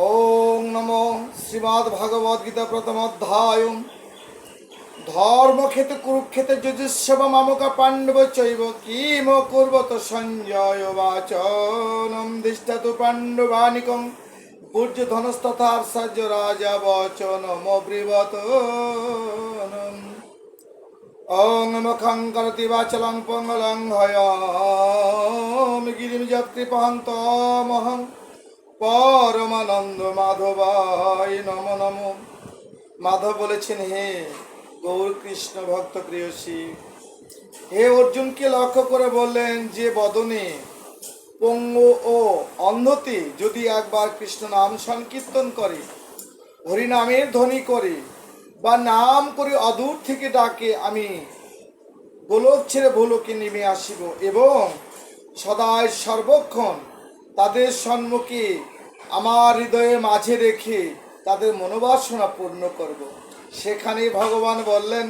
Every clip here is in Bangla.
ওং নমো শ্রীমদ্ ভগবদ গীতা প্রথম অধ্যায় ধর্মক্ষেত্রে কুরুক্ষেত্রে যজুস্বব মামকা পাণ্ডব চৈব কিম কুর্বত সঞ্জয় বাচনম দৃষ্টাতু পাণ্ডবানিকং পূর্য ধনস্তথা আর্সার্য রাজা বচনম ব্রিবত ওং মুখং করতি বাচলং পঙ্গলং হয়ম গিরিম যৎকৃপহন্তমহং পরমানন্দ মাধবাই নম নম মাধব বলেছেন, হে গৌর কৃষ্ণ ভক্ত প্রিয়সী, হে অর্জুনকে লক্ষ্য করে বললেন যে বদনে পঙ্গু ও অন্ধতে যদি একবার কৃষ্ণ নাম সংকীর্তন করে, হরিনামের ধ্বনি করে বা নাম করে অদূর থেকে ডাকে, আমি গোলক ছেড়ে ভোলকে নেমে আসিব এবং সদায় সর্বক্ষণ তাদের সম্মুখে আমার হৃদয়ে মাঝে রেখে তাদের মনোবাসনা পূর্ণ করব। সেখানে ভগবান বললেন,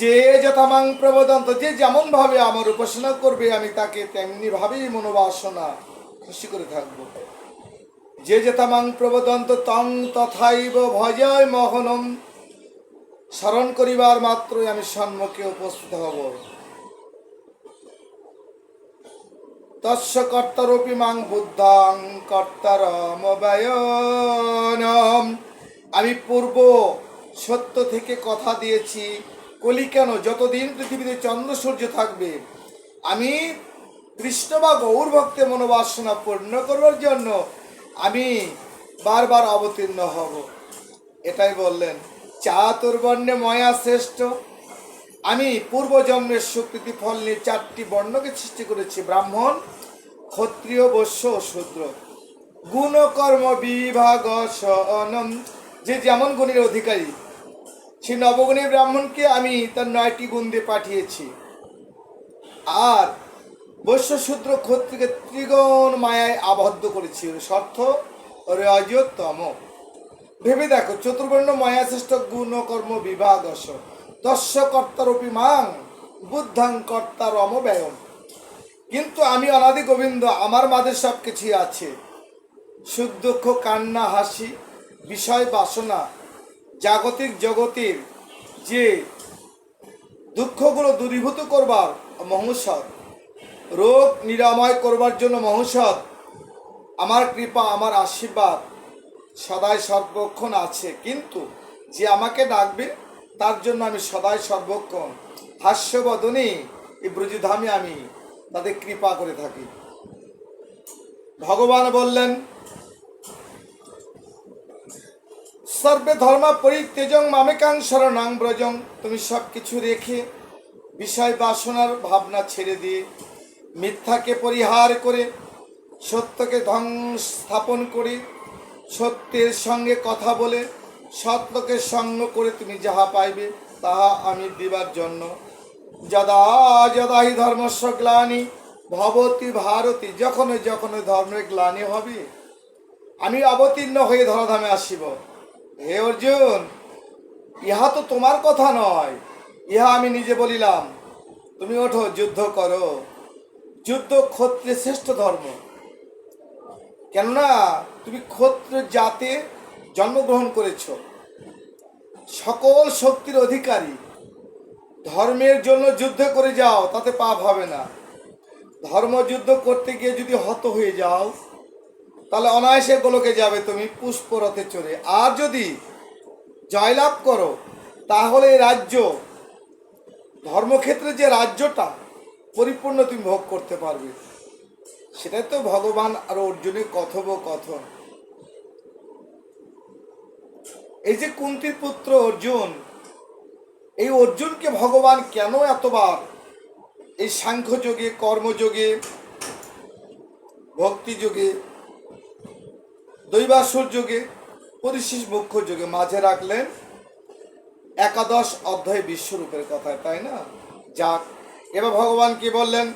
যে যথামাং প্রবোদন্ত, যে যেমন ভাবে আমার উপাসনা করবে, আমি তাকে তেমনি ভাবেই মনোবাসনা খুশি করে থাকব যে যথামাং প্রবোদন্ত তং তথাইব ভজয় মহনম। স্মরণ করিবার মাত্রই আমি সম্মুখে উপস্থিত হব। তস্য কর্তারূপী মাং বুদ্ধাং কর্তারমবায়নম আমি পূর্ব সত্য থেকে কথা দিয়েছি, কলি কেন? যতদিন পৃথিবীতে চন্দ্র সূর্য থাকবে, আমি কৃষ্ণ বা গৌর ভক্তের মনোবাসনা পূর্ণ করবার জন্য আমি বারবার অবতীর্ণ হব। এটাই বললেন চাতুর্বর্ণে ময়া শ্রেষ্ঠ। আমি পূর্বজন্মের সুকৃতি ফল নিয়ে চারটি বর্ণকে সৃষ্টি করেছি, ব্রাহ্মণ, ক্ষত্রিয়, বৈশ্য শূদ্র। গুণকর্ম বিভাগ সনম যে যেমন গুণের অধিকারী, সেই নবগুণী ব্রাহ্মণকে আমি তার নয়টি গুণ দিয়ে পাঠিয়েছি। আর বৈশ্য শূদ্র ক্ষত্রিকে ত্রিগণ মায়ায় আবদ্ধ করেছি শর্থ রজতম ভেবে দেখো, চতুর্বর্ণ মায়া শ্রেষ্ঠ গুণ কর্ম বিভাগ দস্য কর্তারূপী মাং, বুদ্ধাং কর্তার অমব্যয়ম কিন্তু আমি অনাদি গোবিন্দ, আমার মাঝে সব কিছুই আছে। দুঃখ, কান্না, হাসি, বিষয় বাসনা, জাগতিক জগতের যে দুঃখগুলো দূরীভূত করবার মহৌষধ রোগ নিরাময় করবার জন্য মহৌষধ, আমার কৃপা, আমার আশীর্বাদ সদাই সর্বক্ষণ আছে। কিন্তু যে আমাকে ডাকবে, তার জন্য আমি সদাই সর্বক্ষণ। হাস্যবদনে এই ব্রজধামে আমি তাদের কৃপা করে থাকি। ভগবান বললেন, সর্বে ধর্ম পরিত্যজং মামেকাং শরণাং ব্রজং। তুমি সব কিছু রেখে বিষয় বাসনার ভাবনা ছেড়ে দিয়ে মিথ্যাকে পরিহার করে, সত্যকে ধ্বং স্থাপন করে, সত্যের সঙ্গে কথা বলে, সত্যকে সঙ্গ করে তুমি যাহা পাইবে, তাহা আমি দিবার জন্য। যদা যদা হি ধর্মস্ব গ্লানি, ভবতী ভারতী যখন যখন ধর্মের গ্লানি হবে, আমি অবতীর্ণ হয়ে ধরাধামে আসিব। হে অর্জুন, ইহা তো তোমার কথা নয়, ইহা আমি নিজে বলিলাম। তুমি ওঠো, যুদ্ধ করো। যুদ্ধ ক্ষত্রিয় শ্রেষ্ঠ ধর্ম। কেননা, তুমি ক্ষত্র জাতে জন্মগ্রহণ করেছ। সকল শক্তির অধিকারী। ধর্মের জন্য যুদ্ধ করে যাও, তাতে পাপ হবে না। ধর্মযুদ্ধ করতে গিয়ে যদি হত হয়ে যাও, তাহলে অনায়াসে গোলকে যাবে তুমি পুষ্পরথে চড়ে। আর যদি জয়লাভ করো, তাহলে রাজ্য, ধর্মক্ষেত্রে যে রাজ্যটা পরিপূর্ণ তুমি ভোগ করতে পারবে। সেটাই তো ভগবান আর অর্জুনের কথোপকথন। এই যে কুন্তির পুত্র অর্জুন, এই অর্জুনকে ভগবান কেন এতবার এই সাংখ্যযোগে, কর্মযোগে, ভক্তিযোগে দৈবাসুর যোগে পরিশেষ মুখ্য যোগে মাঝে রাখলেন? একাদশ অধ্যায় বিশ্বরূপের কথা তাই না? যাক এবার ভগবান কি বললেন?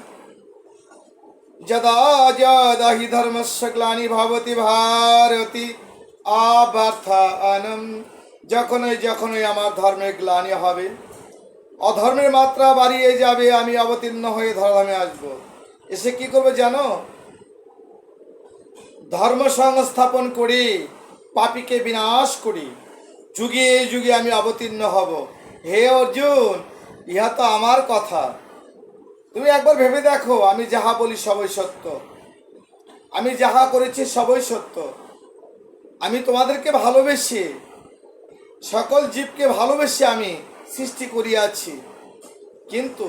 যদা যদা হি ধর্মস্য গ্লানি ভবতি ভারতি আবার্থানম যখনই যখনই আমার ধর্মের গ্লানি হবে, অধর্মের মাত্রা বাড়িয়ে যাবে, আমি অবতীর্ণ হয়ে ধরাধামে আসব। এসে কি করবে জানো? ধর্ম সংস্থাপন করি, পাপীকে বিনাশ করি, যুগে যুগে আমি অবতীর্ণ হব। হে অর্জুন, ইহা তো আমার কথা। তুমি একবার ভেবে দেখো, আমি যাহা বলি সবই সত্য। আমি যাহা করেছি সবই সত্য। আমি তোমাদেরকে ভালোবেসে, সকল জীবকে ভালোবেসে আমি সৃষ্টি করিয়াছি। কিন্তু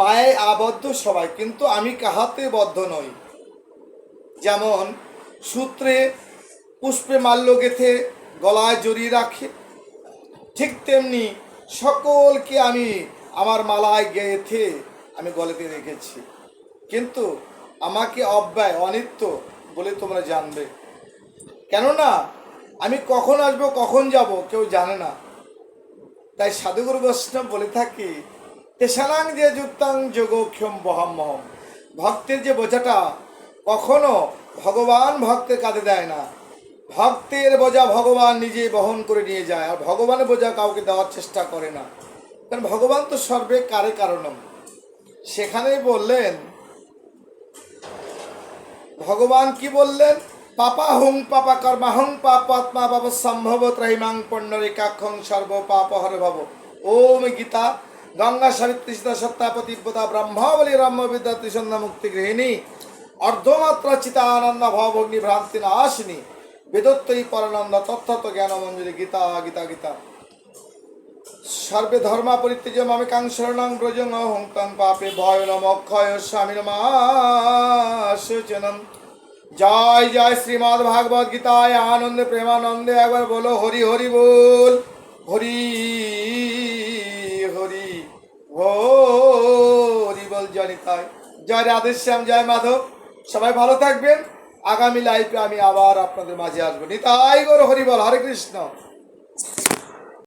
মায়ায় আবদ্ধ সবাই, কিন্তু আমি কাহাতে বদ্ধ নই। যেমন সূত্রে পুষ্পে মাল্য গেথে গলায় জড়িয়ে রাখে, ঠিক তেমনি সকলকে আমি আমার মালায় গেথে আমি গলেতে রেখেছি। কিন্তু আমাকে অব্যয়, অনিত্য বলে তোমরা জানবে। কেননা, আমি কখন আসব, কখন যাব কেউ জানে না। তাই সাধুগুরু বৈষ্ণব বলে থাকি, তেসালাং যে যুক্তাং যোগক্ষম বহাম্মহম ভক্তের যে বোঝাটা কখনো ভগবান ভক্তের কাঁধে দেয় না। ভক্তের বোঝা ভগবান নিজে বহন করে নিয়ে যায়, আর ভগবানের বোঝা কাউকে দেওয়ার চেষ্টা করে না। কারণ ভগবান তো সর্বে কারে কারণম। সেখানেই বললেন, ভগবান কি বললেন? পাপা হুং পাপা কর্মা হুং পাপাত্মা পাপ সম্ভব ত্রহিমাং পণ্যরেখাক্ষং সর্ব পাপ হর ভব। ওম গীতা, গঙ্গা সাবিত্রী সীতা সত্তা পতিব্রতা ব্রহ্মাবলী ব্রহ্ম বিদ্যা ত্রিসন্ধ্যা মুক্তি গৃহিণী, অর্ধমাত্রা চিতানন্দ ভবগ্নি ভ্রান্তি নাশিনী, বেদত্তই পরানন্দ তত্ত্বত জ্ঞান মঞ্জুরি গীতা গীতা গীতা। সর্বে ধর্মা পরিত্যজ মামে কাং শরণং ব্রজং তং পাপে ভয় নম অক্ষয় স্বামী নমাশোচনম জয় জয় শ্রীমদ ভাগবত গীতায় আনন্দে, প্রেমানন্দে একবার বলো, হরি হরি বল। হরি হরি হরি বল জনিতায়। জয় রাধেশ্যাম জয় মাধব। সবাই ভালো থাকবেন। আগামী লাইফে আমি আবার আপনাদের মাঝে আসব। নিতাই গৌর হরি বল, হরে কৃষ্ণ।